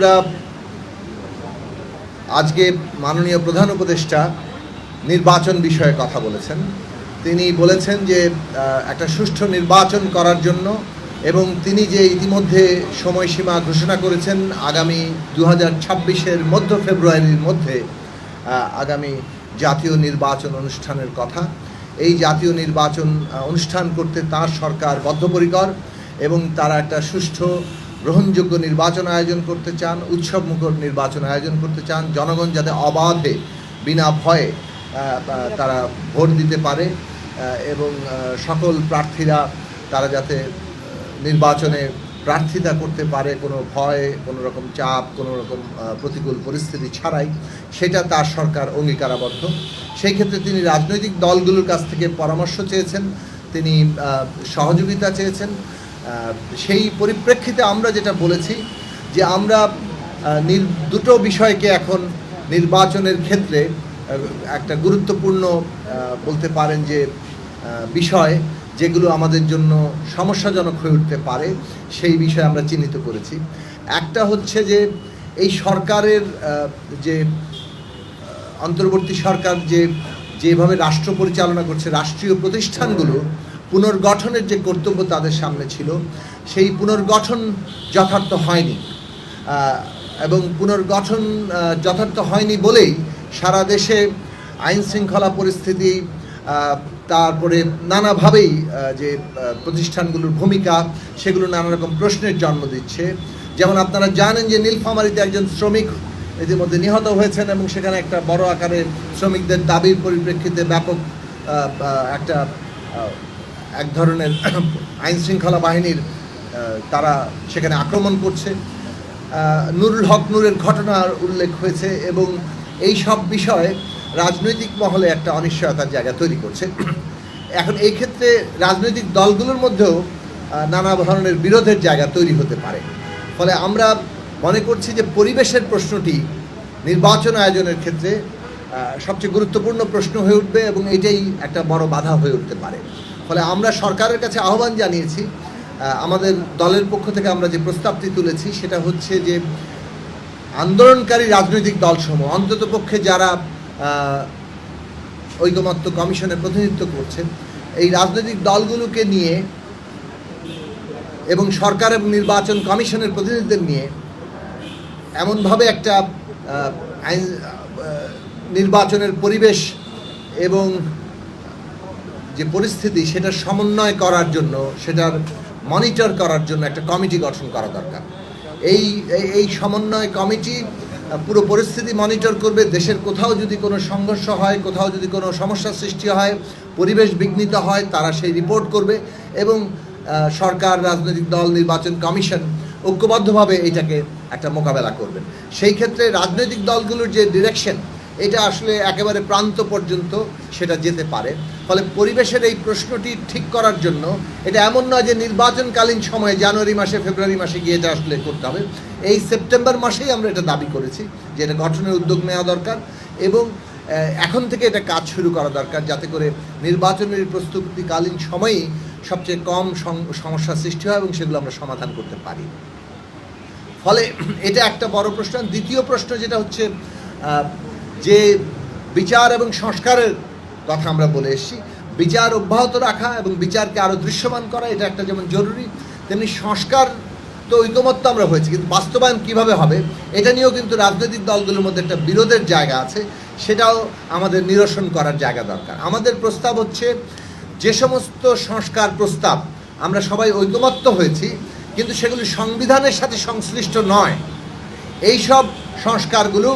আমরা আজকে মাননীয় প্রধান উপদেষ্টা নির্বাচন বিষয়ে কথা বলেছেন। তিনি বলেছেন যে একটা সুষ্ঠু নির্বাচন করার জন্য এবং তিনি যে ইতিমধ্যে সময়সীমা ঘোষণা করেছেন, আগামী দু হাজার ছাব্বিশের মধ্য ফেব্রুয়ারির মধ্যে আগামী জাতীয় নির্বাচন অনুষ্ঠানের কথা। এই জাতীয় নির্বাচন অনুষ্ঠান করতে তার সরকার বদ্ধপরিকর এবং তারা একটা সুষ্ঠু গ্রহণযোগ্য নির্বাচন আয়োজন করতে চান উৎসবমুখর নির্বাচন আয়োজন করতে চান, জনগণ যাতে অবাধে, বিনা ভয়ে তারা ভোট দিতে পারে এবং সকল প্রার্থীরা তারা যাতে নির্বাচনে প্রার্থিতা করতে পারে, কোনো ভয়, কোনো রকম চাপ, কোনো রকম প্রতিকূল পরিস্থিতি ছাড়াই, সেটা তার সরকার অঙ্গীকারাবদ্ধ। সেই ক্ষেত্রে তিনি রাজনৈতিক দলগুলোর কাছ থেকে পরামর্শ চেয়েছেন, তিনি সহযোগিতা চেয়েছেন সেই পরিপ্রেক্ষিতে আমরা যেটা বলেছি যে আমরা দুটো বিষয়কে এখন নির্বাচনের ক্ষেত্রে একটা গুরুত্বপূর্ণ বলতে পারেন যে বিষয় যেগুলো আমাদের জন্য সমস্যাজনক হয়ে উঠতে পারে, সেই বিষয়ে আমরা চিহ্নিত করেছি। একটা হচ্ছে যে, এই সরকারের যে অন্তর্বর্তী সরকার যে, যেভাবে রাষ্ট্র পরিচালনা করছে, রাষ্ট্রীয় প্রতিষ্ঠানগুলো পুনর্গঠনের যে কর্তব্য তাদের সামনে ছিল, সেই পুনর্গঠন যথার্থ হয়নি। এবং পুনর্গঠন যথার্থ হয়নি বলেই সারা দেশে আইন শৃঙ্খলা পরিস্থিতি তারপরে নানাভাবেই যে প্রতিষ্ঠানগুলোর ভূমিকা, সেগুলো নানা রকম প্রশ্নের জন্ম দিচ্ছে। যেমন আপনারা জানেন যে নীলফামারীতে একজন শ্রমিক ইতিমধ্যে নিহত হয়েছেন এবং সেখানে একটা বড় আকারের শ্রমিকদের দাবির পরিপ্রেক্ষিতে ব্যাপক একটা এক ধরনের আইন শৃঙ্খলা বাহিনীর তারা সেখানে আক্রমণ করছে। নুরুল হক নূরের ঘটনার উল্লেখ হয়েছে এবং এই সব বিষয়ে রাজনৈতিক মহলে একটা অনিশ্চয়তার জায়গা তৈরি করছে। এখন এই ক্ষেত্রে রাজনৈতিক দলগুলোর মধ্যেও নানা ধরনের বিরোধের জায়গা তৈরি হতে পারে। ফলে আমরা মনে করছি যে পরিবেশের প্রশ্নটি নির্বাচন আয়োজনের ক্ষেত্রে সবচেয়ে গুরুত্বপূর্ণ প্রশ্ন হয়ে উঠবে এবং এটাই একটা বড় বাধা হয়ে উঠতে পারে। ফলে আমরা সরকারের কাছে আহ্বান জানিয়েছি আমাদের দলের পক্ষ থেকে আমরা যে প্রস্তাবটি তুলেছি সেটা হচ্ছে যে আন্দোলনকারী রাজনৈতিক দলসমূহ, অন্তত পক্ষে যারা ঐকমত্য কমিশনের প্রতিনিধিত্ব করছেন, এই রাজনৈতিক দলগুলোকে নিয়ে এবং সরকার এবং নির্বাচন কমিশনের প্রতিনিধিদের নিয়ে এমনভাবে একটা আইন নির্বাচনের পরিবেশ এবং যে পরিস্থিতি সেটা সমন্বয় করার জন্য, সেটার মনিটর করার জন্য একটা কমিটি গঠন করা দরকার। এই, এই- সমন্বয় কমিটি পুরো পরিস্থিতি মনিটর করবে। দেশের কোথাও যদি কোনো সংঘর্ষ হয়, কোথাও যদি কোনো সমস্যার সৃষ্টি হয়, পরিবেশ বিঘ্নিত হয়, তারা সেই রিপোর্ট করবে এবং সরকার, রাজনৈতিক দল, নির্বাচন কমিশন ঐক্যবদ্ধভাবে এটাকে একটা মোকাবেলা করবেন। সেই ক্ষেত্রে রাজনৈতিক দলগুলোর যে ডিরেকশন এটা আসলে একেবারে প্রান্ত পর্যন্ত সেটা যেতে পারে। ফলে পরিবেশের এই প্রশ্নটি ঠিক করার জন্য এটা এমন নয় যে নির্বাচনকালীন সময়ে জানুয়ারি মাসে, ফেব্রুয়ারি মাসে গিয়ে এটা আসলে করতে হবে। এই সেপ্টেম্বর মাসেই আমরা এটা দাবি করেছি যে এটা গঠনের উদ্যোগ নেওয়া দরকার এবং এখন থেকে এটা কাজ শুরু করা দরকার যাতে করে নির্বাচনের প্রস্তুতিকালীন সময়েই সবচেয়ে কম সং- সমস্যার সৃষ্টি হয় এবং সেগুলো আমরা সমাধান করতে পারি। ফলে এটা একটা বড় প্রশ্ন। দ্বিতীয় প্রশ্ন যেটা হচ্ছে যে বিচার এবং সংস্কারের কথা আমরা বলে এসেছি, বিচার অব্যাহত রাখা এবং বিচারকে আরও দৃশ্যমান করা, এটা একটা যেমন জরুরি, তেমনি সংস্কার তো ঐকমত্য আমরা হয়েছি, কিন্তু বাস্তবায়ন কীভাবে হবে, এটা নিয়েও কিন্তু রাজনৈতিক দলগুলোর মধ্যে একটা বিরোধের জায়গা আছে, সেটাও আমাদের নিরসন করার জায়গা দরকার। আমাদের প্রস্তাব হচ্ছে, যে সমস্ত সংস্কার প্রস্তাব, আমরা সবাই ঐকমত্য হয়েছি, কিন্তু সেগুলি সংবিধানের সাথে সংশ্লিষ্ট নয়। এই সব সংস্কারগুলো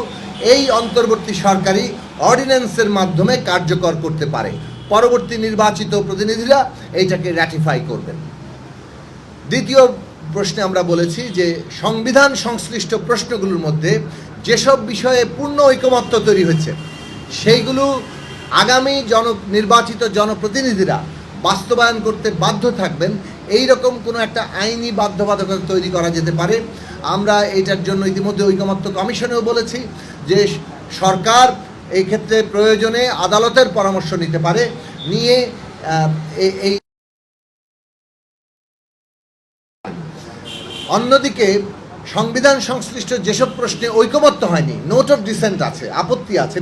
এই অন্তর্বর্তী সরকারি অর্ডিন্যান্সের মাধ্যমে কার্যকর করতে পারে। পরবর্তী নির্বাচিত প্রতিনিধিরা এইটাকে র্যাটিফাই করবেন। দ্বিতীয় প্রশ্নে আমরা বলেছি যে, সংবিধান সংশ্লিষ্ট প্রশ্নগুলোর মধ্যে যেসব বিষয়ে পূর্ণ ঐকমত্য তৈরি হয়েছে, সেইগুলো আগামী জন, নির্বাচিত জনপ্রতিনিধিরা বাস্তবায়ন করতে বাধ্য থাকবেন এই রকম কোনো একটা আইনি বাধ্যবাধকতা তৈরি করা যেতে পারে। আমরা এটার জন্য ইতিমধ্যে ঐকমত্য কমিশনেও বলেছি যে সরকার এই ক্ষেত্রে প্রয়োজনে আদালতের পরামর্শ নিতে পারে। নিয়ে এই অন্যদিকে সংবিধান সংশ্লিষ্ট যেসব প্রশ্নে ঐকমত্য হয়নি, নোট অফ ডিসেন্ট আছে, আপত্তি আছে,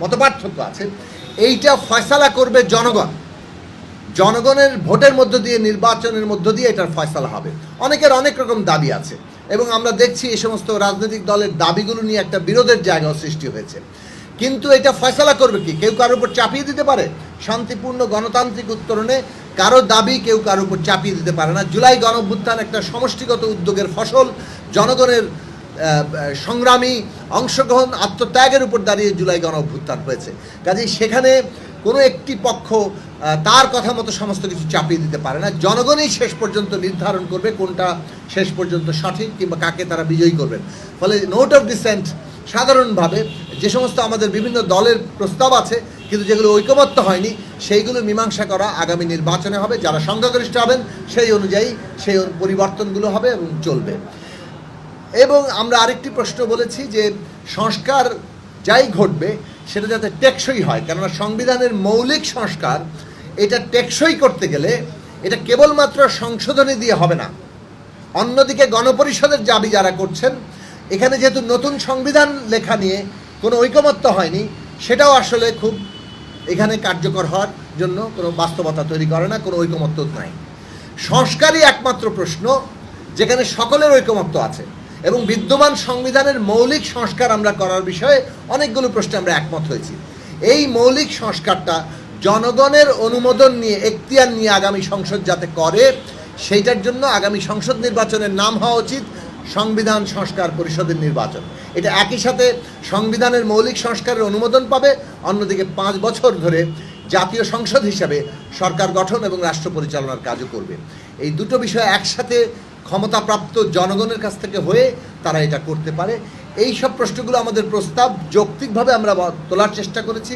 মতপার্থক্য আছে, এইটা ফয়সালা করবে জনগণ। জনগণের ভোটের মধ্য দিয়ে, নির্বাচনের মধ্য দিয়ে এটার ফয়সালা হবে। অনেকের অনেক রকম দাবি আছে এবং আমরা দেখছি এই সমস্ত রাজনৈতিক দলের দাবিগুলো নিয়ে একটা বিরোধের জায়গাও সৃষ্টি হয়েছে। কিন্তু এটা ফয়সালা করবে কি? কেউ কারোর উপর চাপিয়ে দিতে পারে? শান্তিপূর্ণ গণতান্ত্রিক উত্তরণে কারও দাবি কেউ কারোর উপর চাপিয়ে দিতে পারে না। জুলাই গণভ্যুত্থান একটা সমষ্টিগত উদ্যোগের ফসল। জনগণের সংগ্রামী অংশগ্রহণ, আত্মত্যাগের উপর দাঁড়িয়ে জুলাই গণ অভ্যুত্থান হয়েছে। কাজেই সেখানে কোনো একটি পক্ষ তার কথা মতো সমস্ত কিছু চাপিয়ে দিতে পারে না। জনগণই শেষ পর্যন্ত নির্ধারণ করবে কোনটা শেষ পর্যন্ত সঠিক কিংবা কাকে তারা বিজয়ী করবেন। ফলে নোট অফ ডিসেন্ট সাধারণভাবে যে সমস্ত আমাদের বিভিন্ন দলের প্রস্তাব আছে, কিন্তু যেগুলো ঐকমত্য হয়নি, সেইগুলো মীমাংসা করা আগামী নির্বাচনে হবে। যারা সংখ্যাগরিষ্ঠ হবেন, সেই অনুযায়ী সেই পরিবর্তনগুলো হবে এবং চলবে। এবং আমরা আরেকটি প্রশ্ন বলেছি যে সংস্কার যাই ঘটবে সেটা যাতে টেকসই হয়। কেননা সংবিধানের মৌলিক সংস্কার, এটা টেকসই করতে গেলে এটা কেবলমাত্র সংশোধনী দিয়ে হবে না। অন্যদিকে গণপরিষদের দাবি যারা করছেন, এখানে যেহেতু নতুন সংবিধান লেখা নিয়ে কোনো ঐকমত্য হয়নি, সেটাও আসলে খুব এখানে কার্যকর হওয়ার জন্য কোনো বাস্তবতা তৈরি করে না, কোনো ঐকমত্য নাই। সংস্কারই একমাত্র প্রশ্ন, যেখানে সকলের ঐকমত্য আছে। এবং বিদ্যমান সংবিধানের মৌলিক সংস্কার আমরা করার বিষয়ে অনেকগুলো প্রশ্নে আমরা একমত হয়েছি। এই মৌলিক সংস্কারটা জনগণের অনুমোদন নিয়ে, এখতিয়ার নিয়ে আগামী সংসদ যাতে করে, সেইটার জন্য আগামী সংসদ নির্বাচনের নাম হওয়া উচিত, সংবিধান সংস্কার পরিষদের নির্বাচন। এটা একই সাথে সংবিধানের মৌলিক সংস্কারের অনুমোদন পাবে, অন্যদিকে পাঁচ বছর ধরে জাতীয় সংসদ হিসাবে সরকার গঠন এবং রাষ্ট্র পরিচালনার কাজও করবে। এই দুটো বিষয় একসাথে ক্ষমতাপ্রাপ্ত জনগণের কাছ থেকে হয়ে তারা এটা করতে পারে। এই সব প্রশ্নগুলো আমাদের প্রস্তাব যৌক্তিকভাবে আমরা তোলার চেষ্টা করেছি।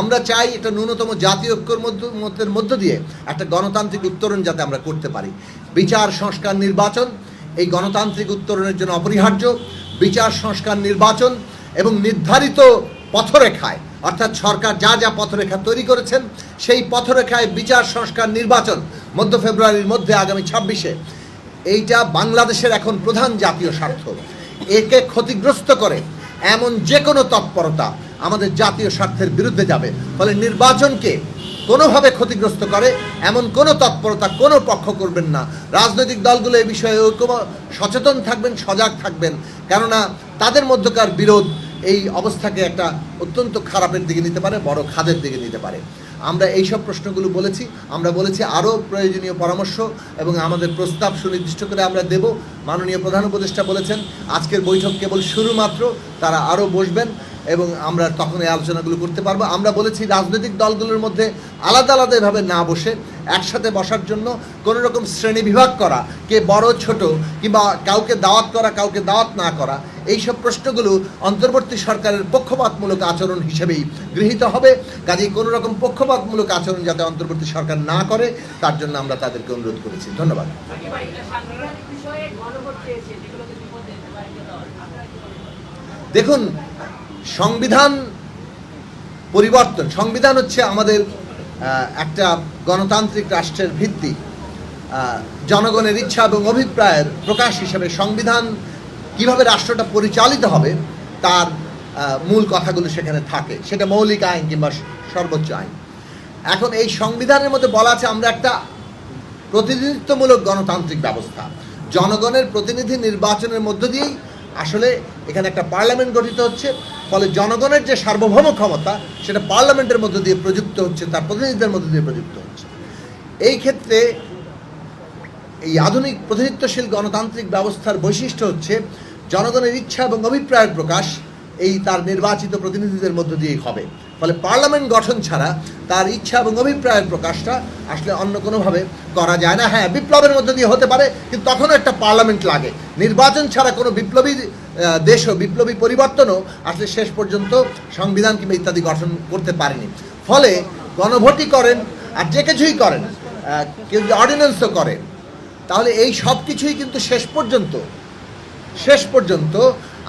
আমরা চাই এটা ন্যূনতম জাতীয় ঐক্যর মধ্য, মধ্যের মধ্য দিয়ে একটা গণতান্ত্রিক উত্তরণ যাতে আমরা করতে পারি। বিচার, সংস্কার, নির্বাচন, এই গণতান্ত্রিক উত্তরণের জন্য অপরিহার্য। বিচার, সংস্কার, নির্বাচন এবং নির্ধারিত পথরেখায়, অর্থাৎ সরকার যা যা পথরেখা তৈরি করেছেন, সেই পথরেখায় বিচার, সংস্কার, নির্বাচন মধ্য ফেব্রুয়ারির মধ্যে আগামী ছাব্বিশে এইটা বাংলাদেশের এখন প্রধান জাতীয় স্বার্থ। একে ক্ষতিগ্রস্ত করে এমন যে কোনো তৎপরতা আমাদের জাতীয় স্বার্থের বিরুদ্ধে যাবে। ফলে নির্বাচনকে কোনোভাবে ক্ষতিগ্রস্ত করে এমন কোনো তৎপরতা কোনো পক্ষ করবেন না। রাজনৈতিক দলগুলো এই বিষয়ে ঐক্য সচেতন থাকবেন, সজাগ থাকবেন। কেননা তাদের মধ্যকার বিরোধ এই অবস্থাকে একটা অত্যন্ত খারাপের দিকে নিতে পারে, বড় খাদের দিকে নিতে পারে। আমরা এই সব প্রশ্নগুলো বলেছি, আমরা বলেছি আরও প্রয়োজনীয় পরামর্শ এবং আমাদের প্রস্তাব সুনির্দিষ্ট করে আমরা দেব। মাননীয় প্রধান উপদেষ্টা বলেছেন, আজকের বৈঠক কেবল শুরুমাত্র তারা আরও বসবেন এবং আমরা তখন এই আলোচনাগুলো করতে পারব। আমরা বলেছি রাজনৈতিক দলগুলোর মধ্যে আলাদা আলাদাভাবে না বসে একসাথে বসার জন্য কোনো রকম শ্রেণি বিভাগ করা, কে বড়, ছোট, কিংবা কাউকে দাওয়াত করা, কাউকে দাওয়াত না করা, এইসব প্রশ্নগুলো অন্তর্বর্তী সরকারের পক্ষপাতমূলক আচরণ হিসেবেই গৃহীত হবে কাজেই কোনো রকম পক্ষপাতমূলক আচরণ যাতে অন্তর্বর্তী সরকার না করে, তার জন্য আমরা তাদেরকে অনুরোধ করেছি ধন্যবাদ? দেখুন, সংবিধান পরিবর্তন, সংবিধান হচ্ছে আমাদের একটা গণতান্ত্রিক রাষ্ট্রের ভিত্তি জনগণের ইচ্ছা এবং অভিপ্রায়ের প্রকাশ হিসেবে সংবিধান কীভাবে রাষ্ট্রটা পরিচালিত হবে, তার মূল কথাগুলো সেখানে থাকে। সেটা মৌলিক আইন কিংবা সর্বোচ্চ আইন। এখন এই সংবিধানের মধ্যে বলা আছে, আমরা একটা প্রতিনিধিত্বমূলক গণতান্ত্রিক ব্যবস্থা। জনগণের প্রতিনিধি নির্বাচনের মধ্য দিয়েই আসলে এখানে একটা পার্লামেন্ট গঠিত হচ্ছে, ফলে জনগণের যে সার্বভৌম ক্ষমতা, সেটা পার্লামেন্টের মধ্য দিয়ে প্রযুক্ত হচ্ছে, তার প্রতিনিধিদের মধ্য দিয়ে প্রযুক্ত হচ্ছে। এই ক্ষেত্রে এই আধুনিক প্রতিনিধিত্বশীল গণতান্ত্রিক ব্যবস্থার বৈশিষ্ট্য হচ্ছে, জনগণের ইচ্ছা এবং অভিপ্রায়ের প্রকাশ এই তার নির্বাচিত প্রতিনিধিদের মধ্য দিয়েই হবে। ফলে পার্লামেন্ট গঠন ছাড়া তার ইচ্ছা এবং অভিপ্রায়ের প্রকাশটা আসলে অন্য কোনোভাবে করা যায় না। হ্যাঁ বিপ্লবের মধ্য দিয়ে হতে পারে, কিন্তু তখনও একটা পার্লামেন্ট লাগে। নির্বাচন ছাড়া কোনো বিপ্লবী দেশও বিপ্লবী পরিবর্তনও আসলে শেষ পর্যন্ত সংবিধান কিংবা ইত্যাদি গঠন করতে পারেনি। ফলে গণভোটই করেন আর যে কিছুই করেন কেউ যদি অর্ডিন্যান্সও করেন তাহলে এই সব কিছুই কিন্তু শেষ পর্যন্ত শেষ পর্যন্ত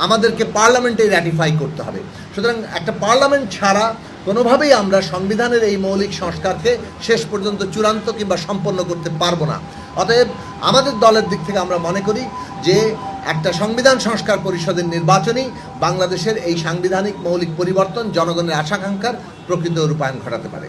আমাদেরকে পার্লামেন্টে র্যাটিফাই করতে হবে। সুতরাং একটা পার্লামেন্ট ছাড়া কোনোভাবেই আমরা সংবিধানের এই মৌলিক সংস্কারকে শেষ পর্যন্ত চূড়ান্ত কিংবা সম্পন্ন করতে পারব না। অতএব আমাদের দলের দিক থেকে আমরা মনে করি যে একটা সংবিধান সংস্কার পরিষদের নির্বাচনই বাংলাদেশের এই সাংবিধানিক মৌলিক পরিবর্তন জনগণের আশাকাঙ্ক্ষার প্রকৃত রূপায়ণ ঘটাতে পারে।